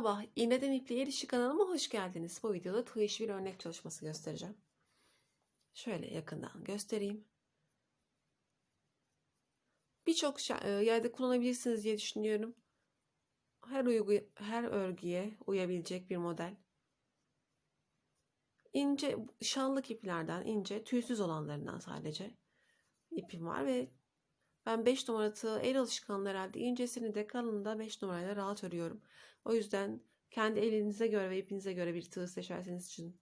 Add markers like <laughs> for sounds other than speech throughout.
Merhaba, İğneden İpliğe Erişi kanalıma hoş geldiniz. Bu videoda tığ bir örnek çalışması göstereceğim. Şöyle yakından göstereyim. Birçok e, yerde kullanabilirsiniz diye düşünüyorum. Her uygu, her örgüye uyabilecek bir model. İnce şallık iplerden ince, tüysüz olanlarından sadece ipim var ve ben 5 numara el alışkanlığı herhalde incesini de kalını da 5 numarayla rahat örüyorum. O yüzden kendi elinize göre ve ipinize göre bir tığ seçerseniz için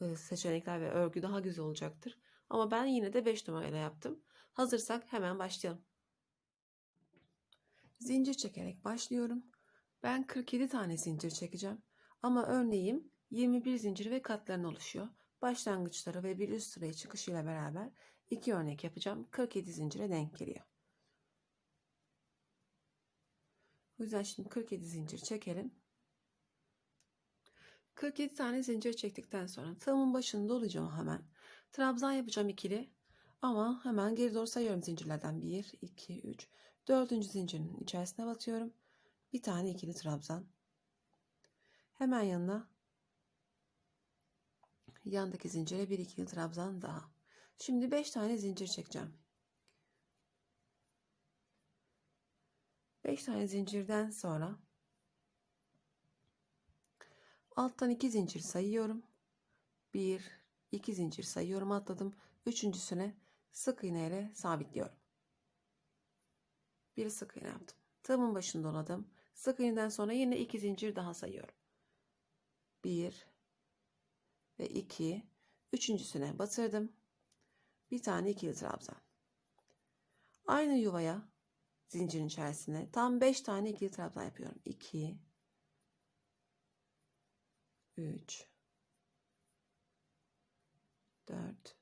e, seçenekler ve örgü daha güzel olacaktır. Ama ben yine de 5 numarayla yaptım. Hazırsak hemen başlayalım. Zincir çekerek başlıyorum. Ben 47 tane zincir çekeceğim. Ama örneğim 21 zincir ve katlarına oluşuyor. Başlangıçları ve bir üst sıraya çıkışıyla beraber iki örnek yapacağım. 47 zincire denk geliyor. O yüzden şimdi 47 zincir çekelim. 47 tane zincir çektikten sonra tığımın başını dolacağım hemen. Trabzan yapacağım ikili. Ama hemen geri doğru sayıyorum zincirlerden. 1, 2, 3. Dördüncü zincirin içerisine batıyorum. Bir tane ikili trabzan. Hemen yanına yandaki zincire bir ikili trabzan daha. Şimdi 5 tane zincir çekeceğim. 5 tane zincirden sonra alttan 2 zincir sayıyorum. 1 2 zincir sayıyorum atladım. Üçüncüsüne sık iğne ile sabitliyorum. Bir sık iğne yaptım. Tığımın başını doladım. Sık iğneden sonra yine 2 zincir daha sayıyorum. 1 ve 2 üçüncüsüne batırdım. Bir tane ikili trabzan. Aynı yuvaya zincirin içerisine tam 5 tane ikili trabzan yapıyorum. 2 3 4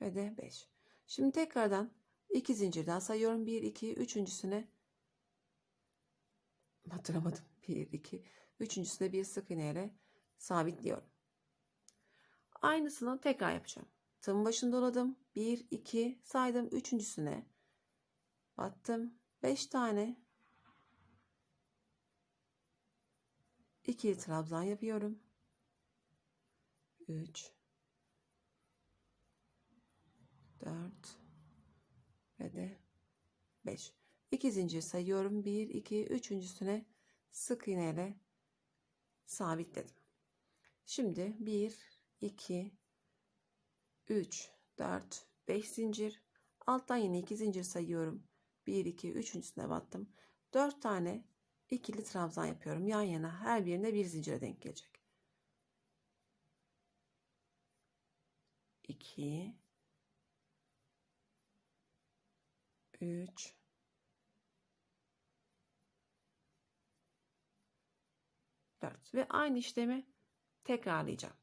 ve de 5. Şimdi tekrardan 2 zincirden sayıyorum. 1 2 üçüncüsüne hatırlamadım. <laughs> 1 2 üçüncüsüne bir sık iğne ile sabitliyorum. Aynısını tekrar yapacağım. Tığımın başını doladım. 1, 2 saydım. Üçüncüsüne battım. 5 tane ikili trabzan yapıyorum. 3 4 ve de 5. 2 zincir sayıyorum. 1, 2, üçüncüsüne sık iğne ile sabitledim. Şimdi 1, 2, 3, 4, 5 zincir. Alttan yine 2 zincir sayıyorum. 1, 2, üçüncüsüne battım. 4 tane ikili trabzan yapıyorum. Yan yana her birine bir zincire denk gelecek. 2 3 4 ve aynı işlemi tekrarlayacağım.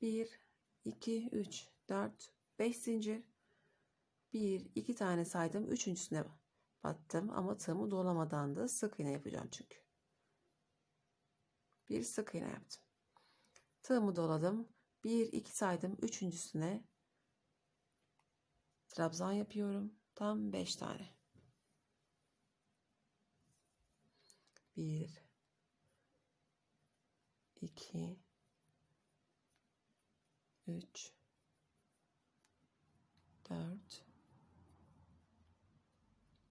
1 2 3 4 5 zincir 1 2 tane saydım. Üçüncüsüne battım ama tığımı dolamadan da sık iğne yapacağım çünkü. Bir sık iğne yaptım. Tığımı doladım. 1 2 saydım. Üçüncüsüne trabzan yapıyorum. Tam 5 tane. 1 2 3 4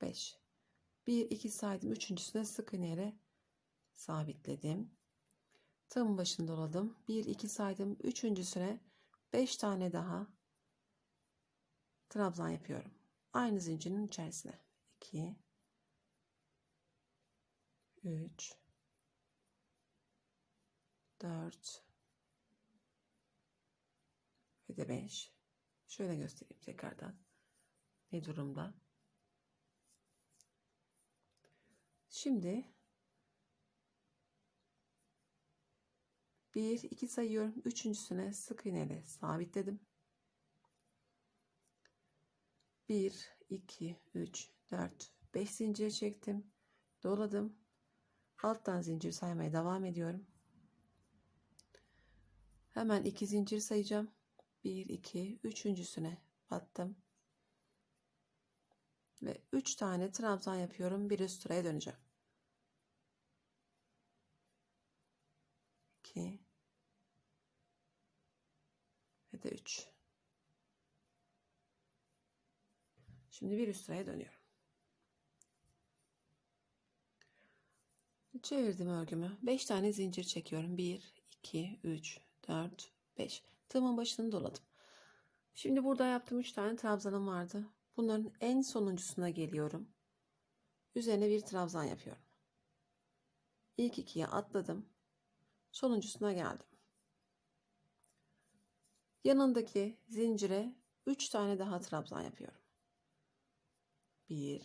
5 1 2 saydım. Üçüncüsüne sık iğne ile sabitledim. Tığımın başını doladım. 1 2 saydım. Üçüncüsüne 5 tane daha trabzan yapıyorum aynı zincirin içerisine 2 3 4 ve de 5. Şöyle göstereyim tekrardan. Ne durumda? Şimdi 1 2 sayıyorum. Üçüncüsüne sık iğneyle sabitledim. 1, 2, 3, 4, 5 zincir çektim. Doladım. Alttan zincir saymaya devam ediyorum. Hemen 2 zincir sayacağım. 1, 2, üçüncüsüne battım. Ve 3 tane trabzan yapıyorum. Bir üst sıraya döneceğim. 2 ve de 3. Şimdi bir üst sıraya dönüyorum. Çevirdim örgümü. 5 tane zincir çekiyorum. 1, 2, 3, 4, 5. Tığımın başını doladım. Şimdi burada yaptığım 3 tane trabzanım vardı. Bunların en sonuncusuna geliyorum. Üzerine bir trabzan yapıyorum. İlk ikiye atladım. Sonuncusuna geldim. Yanındaki zincire 3 tane daha trabzan yapıyorum. 1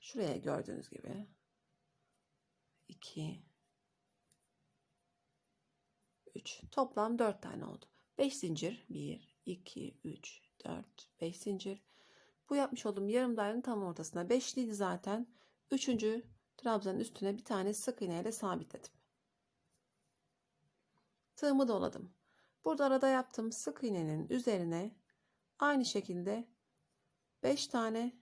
Şuraya gördüğünüz gibi 2 3 toplam 4 tane oldu. 5 zincir 1 2 3 4 5 zincir. Bu yapmış olduğum yarım dairenin tam ortasına 5'liydi zaten. 3. trabzanın üstüne bir tane sık iğne ile sabitledim. Tığımı doladım. Burada arada yaptığım sık iğnenin üzerine aynı şekilde 5 tane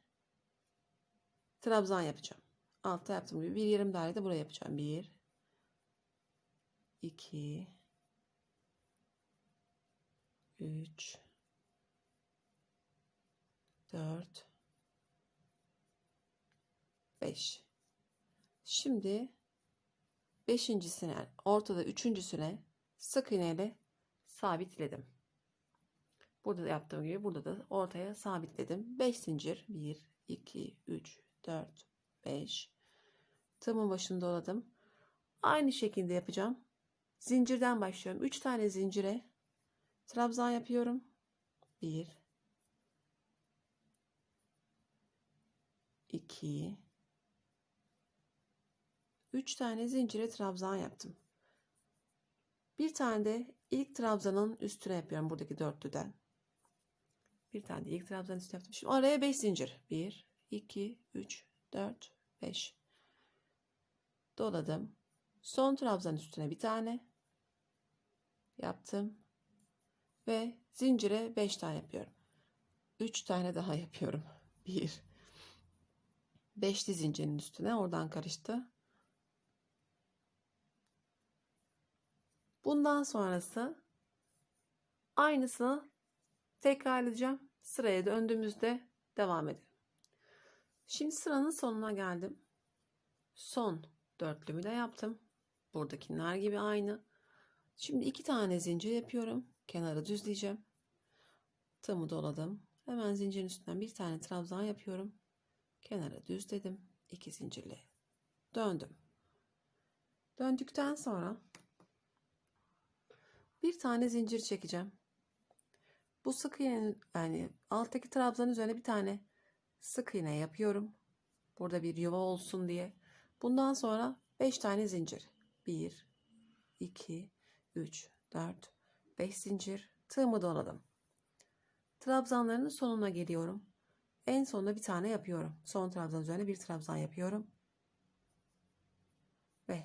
trabzan yapacağım. Altta yaptığım gibi bir yarım daire de buraya yapacağım. 1 2 3 4 5 Şimdi beşincisine ortada üçüncüsüne sık iğneyle sabitledim. Burada da yaptığım gibi burada da ortaya sabitledim. 5 zincir 1 2 3 4 5 tığımın başını doladım. Aynı şekilde yapacağım. Zincirden başlıyorum. 3 tane zincire trabzan yapıyorum. 1 2 3 tane zincire trabzan yaptım. Bir tane de ilk trabzanın üstüne yapıyorum buradaki dörtlüden. Bir tane de ilk trabzanın üstüne yaptım. Şimdi araya 5 zincir. 1 2 3 4 5 doladım. Son trabzanın üstüne bir tane yaptım ve zincire 5 tane yapıyorum. 3 tane daha yapıyorum. <laughs> 1 5'li zincirin üstüne oradan karıştı. Bundan sonrası aynısını tekrarlayacağım. Sıraya döndüğümüzde devam edelim. Şimdi sıranın sonuna geldim. Son dörtlümü de yaptım. Buradakiler gibi aynı. Şimdi iki tane zincir yapıyorum. Kenarı düzleyeceğim. Tığımı doladım. Hemen zincirin üstünden bir tane trabzan yapıyorum. Kenara düzledim. İki zincirle döndüm. Döndükten sonra bir tane zincir çekeceğim. Bu sık iğnenin yani alttaki trabzanın üzerine bir tane sık iğne yapıyorum. Burada bir yuva olsun diye. Bundan sonra 5 tane zincir. 1 2 3 4 5 zincir. Tığımı doladım. Trabzanların sonuna geliyorum. En sonunda bir tane yapıyorum. Son trabzan üzerine bir trabzan yapıyorum. Ve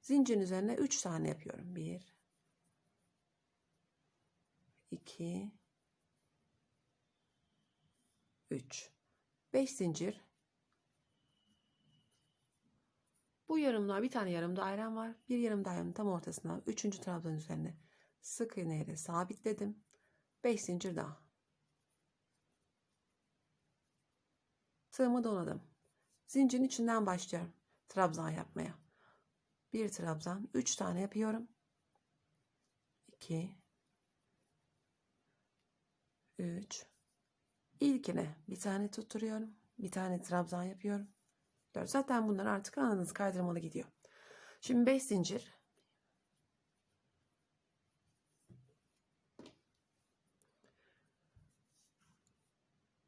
zincirin üzerine 3 tane yapıyorum. 1 2 3 5 zincir. Bu yarımlar bir tane yarım dairem var. Bir yarım dairenin tam ortasına 3. trabzan üzerine sık iğne ile sabitledim. 5 zincir daha. Tığımı doladım zincirin içinden başlıyorum trabzan yapmaya. Bir trabzan 3 tane yapıyorum. 2 3 İlkine bir tane tutturuyorum. Bir tane trabzan yapıyorum. 4. Zaten bunlar artık anladınız kaydırmalı gidiyor. Şimdi 5 zincir.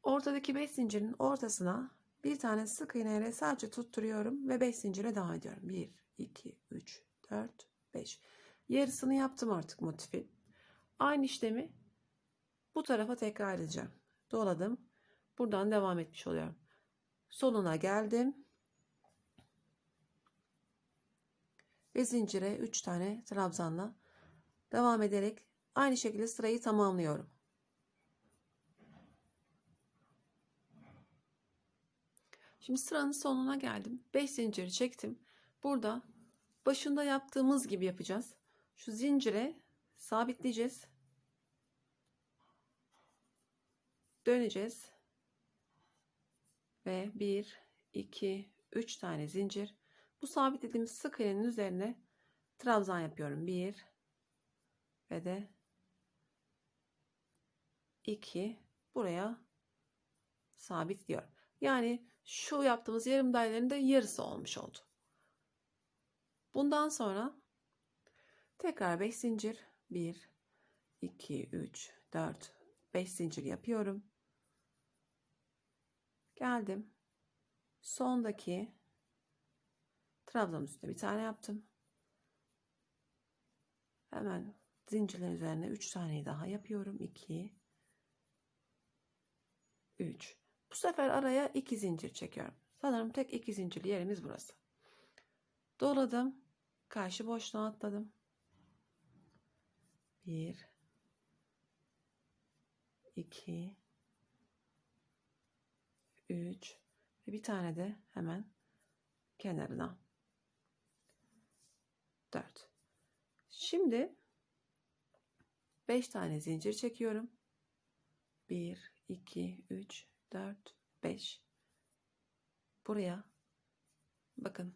Ortadaki 5 zincirin ortasına bir tane sık iğneyle sadece tutturuyorum ve 5 zincire devam ediyorum. 1, 2, 3, 4, 5. Yarısını yaptım artık motifi. Aynı işlemi Bu tarafa tekrar edeceğim. Doladım. Buradan devam etmiş oluyorum. Sonuna geldim. Ve zincire 3 tane trabzanla devam ederek aynı şekilde sırayı tamamlıyorum. Şimdi sıranın sonuna geldim. 5 zinciri çektim. Burada başında yaptığımız gibi yapacağız. Şu zincire sabitleyeceğiz. Döneceğiz. Ve 1, 2, 3 tane zincir. Bu sabitlediğimiz sık iğnenin üzerine trabzan yapıyorum. 1 ve de 2 buraya sabitliyorum. Yani şu yaptığımız yarım dairelerin de yarısı olmuş oldu. Bundan sonra tekrar 5 zincir 1 2 3 4 5 zincir yapıyorum. Geldim. Sondaki trabzanın üstüne bir tane yaptım. Hemen zincirlerin üzerine 3 tane daha yapıyorum. 2 3 Bu sefer araya 2 zincir çekiyorum. Sanırım tek 2 zincirli yerimiz burası. Doladım. Karşı boşluğa atladım. 1 2 3 ve bir tane de hemen kenarına. 4 şimdi 5 tane zincir çekiyorum. 1 2 3 4 5 buraya. Bakın.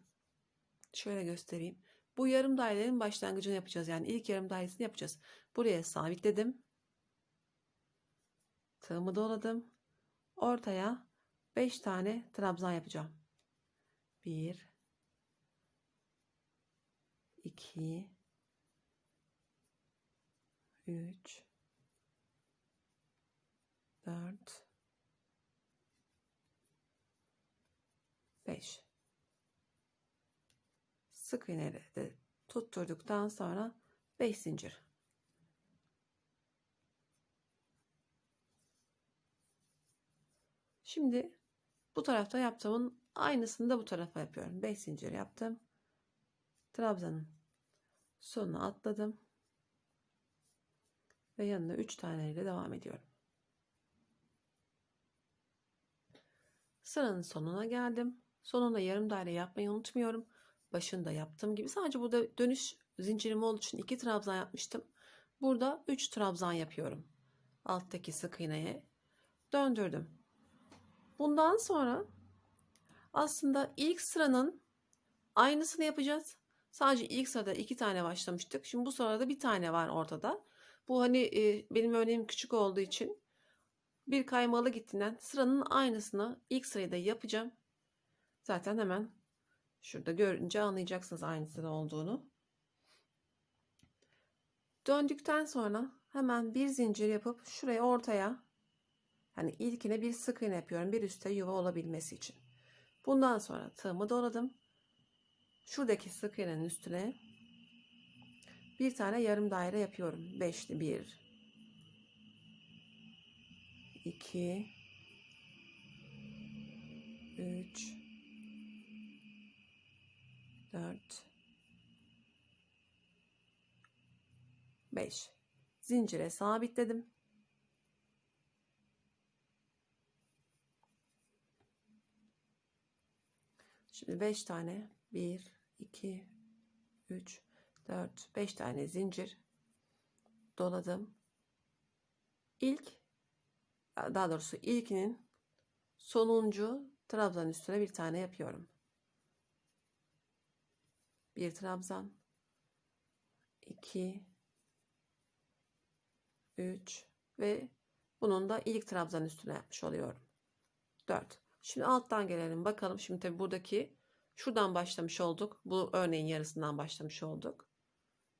Şöyle göstereyim. Bu yarım dairelerin başlangıcını yapacağız. Yani ilk yarım dairesini yapacağız. Buraya sabitledim. Tığımı doladım. Ortaya 5 tane trabzan yapacağım. 1 2 3 4 5 Sık iğneleri de tutturduktan sonra 5 zincir. Şimdi bu tarafta yaptığımın aynısını da bu tarafa yapıyorum. 5 zincir yaptım. Trabzanın sonuna atladım. Ve yanına 3 taneyle devam ediyorum. Sıranın sonuna geldim. Sonunda yarım daire yapmayı unutmuyorum. Başında yaptığım gibi sadece burada dönüş zincirim olduğu için 2 trabzan yapmıştım. Burada 3 trabzan yapıyorum. Alttaki sık iğneye döndürdüm. Bundan sonra aslında ilk sıranın aynısını yapacağız. Sadece ilk sırada iki tane başlamıştık. Şimdi bu sırada bir tane var ortada. Bu hani e, benim örneğim küçük olduğu için bir kaymalı gittiğinden sıranın aynısını ilk sırayı da yapacağım. Zaten hemen şurada görünce anlayacaksınız aynı sıra olduğunu. Döndükten sonra hemen bir zincir yapıp şuraya ortaya Hani ilkine bir sık iğne yapıyorum. Bir üstte yuva olabilmesi için. Bundan sonra tığımı doladım. Şuradaki sık iğnenin üstüne bir tane yarım daire yapıyorum. Beşli bir, iki, üç, dört, beş. Zincire sabitledim. Şimdi 5 tane 1 2 3 4 5 tane zincir doladım. İlk daha doğrusu ilkinin sonuncu trabzan üstüne bir tane yapıyorum. Bir trabzan 2 3 ve bunun da ilk trabzan üstüne yapmış oluyorum. 4 Şimdi alttan gelelim bakalım. Şimdi tabi buradaki şuradan başlamış olduk. Bu örneğin yarısından başlamış olduk.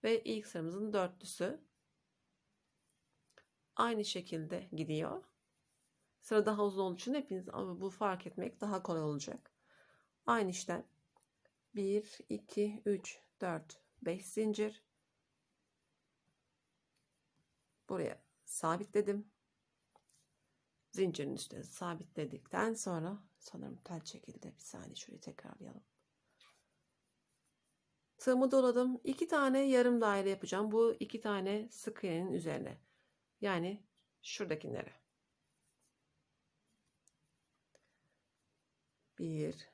Ve ilk sıramızın dörtlüsü aynı şekilde gidiyor. Sıra daha uzun olduğu için hepiniz bu fark etmek daha kolay olacak. Aynı işlem 1, 2, 3, 4, 5 zincir. Buraya sabitledim. Zincirin üstüne sabitledikten sonra sanırım tel çekildi. Bir saniye şurayı tekrarlayalım. Tığımı doladım. İki tane yarım daire yapacağım. Bu iki tane sık iğnenin üzerine. Yani şuradakilere. Bir,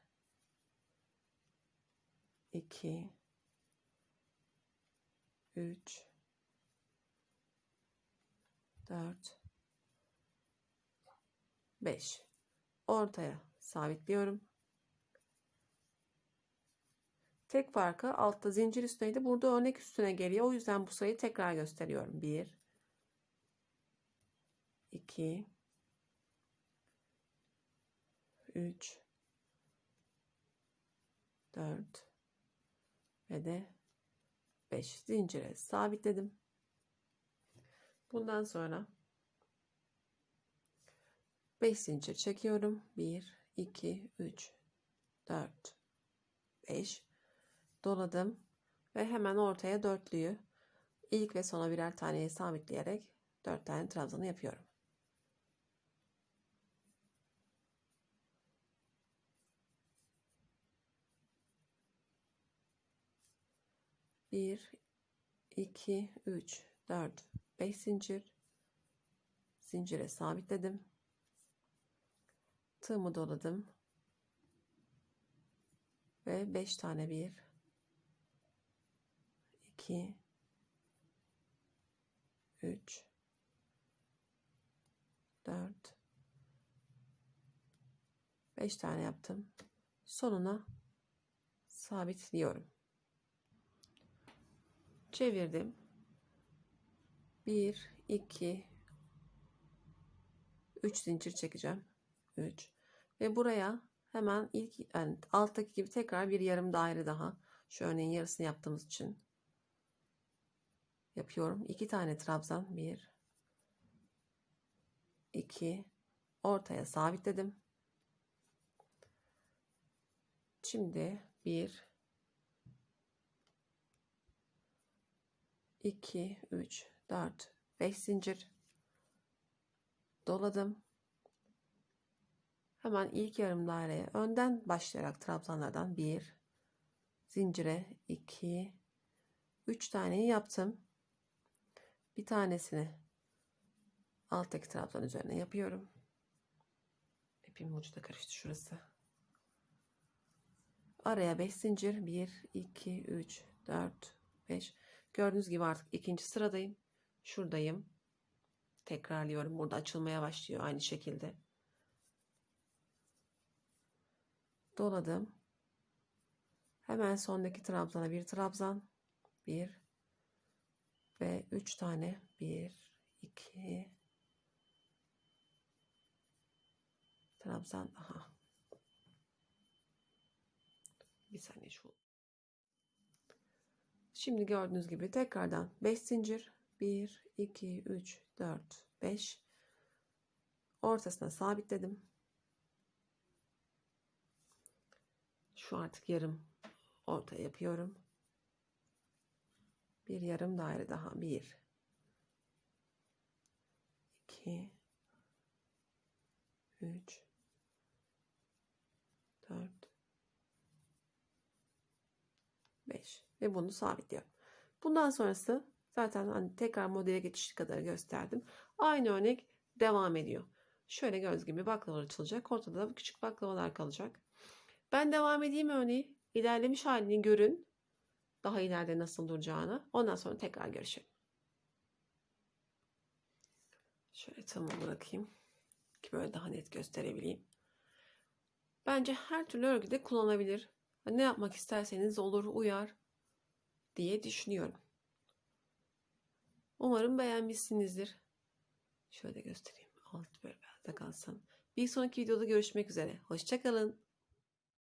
iki, üç, dört, beş. Ortaya sabitliyorum. Tek farkı altta zincir üstüneydi. Burada örnek üstüne geliyor. O yüzden bu sayıyı tekrar gösteriyorum. 1 2 3 4 ve de 5 zincire sabitledim. Bundan sonra 5 zincir çekiyorum. 1 2 3 4 5 doladım ve hemen ortaya dörtlüyü ilk ve sona birer taneye sabitleyerek dört tane trabzanı yapıyorum. Bir, iki, üç, dört, beş zincir. Zincire sabitledim. Tığımı doladım. Ve beş tane bir, 2 3 4 5 tane yaptım. Sonuna sabitliyorum. Çevirdim. 1 2 3 zincir çekeceğim. 3 ve buraya hemen ilk yani alttaki gibi tekrar bir yarım daire daha. Şu örneğin yarısını yaptığımız için yapıyorum. İki tane trabzan. Bir, iki, ortaya sabitledim. Şimdi bir, iki, üç, dört, beş zincir doladım. Hemen ilk yarım daireye önden başlayarak trabzanlardan bir zincire iki, üç taneyi yaptım. Bir tanesini alttaki trabzan üzerine yapıyorum. İpim ucu da karıştı şurası. Araya 5 zincir. 1, 2, 3, 4, 5. Gördüğünüz gibi artık ikinci sıradayım. Şuradayım. Tekrarlıyorum. Burada açılmaya başlıyor aynı şekilde. Doladım. Hemen sondaki trabzana bir trabzan. 1, ve 3 tane. 1 2 trabzan daha. Bir saniye şu. Şimdi gördüğünüz gibi tekrardan 5 zincir. 1 2 3 4 5 ortasına sabitledim şu artık yarım orta yapıyorum bir yarım daire daha. Bir. iki, Üç. Dört. Beş. Ve bunu sabitliyorum. Bundan sonrası zaten hani tekrar modele geçiş kadar gösterdim. Aynı örnek devam ediyor. Şöyle göz gibi baklavalar açılacak. Ortada da küçük baklavalar kalacak. Ben devam edeyim örneği. İlerlemiş halini görün daha ileride nasıl duracağını. Ondan sonra tekrar görüşelim. Şöyle tamam bırakayım. Ki böyle daha net gösterebileyim. Bence her türlü örgüde kullanılabilir. Ne yapmak isterseniz olur, uyar diye düşünüyorum. Umarım beğenmişsinizdir. Şöyle göstereyim. Alt böyle kalsın. Bir sonraki videoda görüşmek üzere. Hoşçakalın.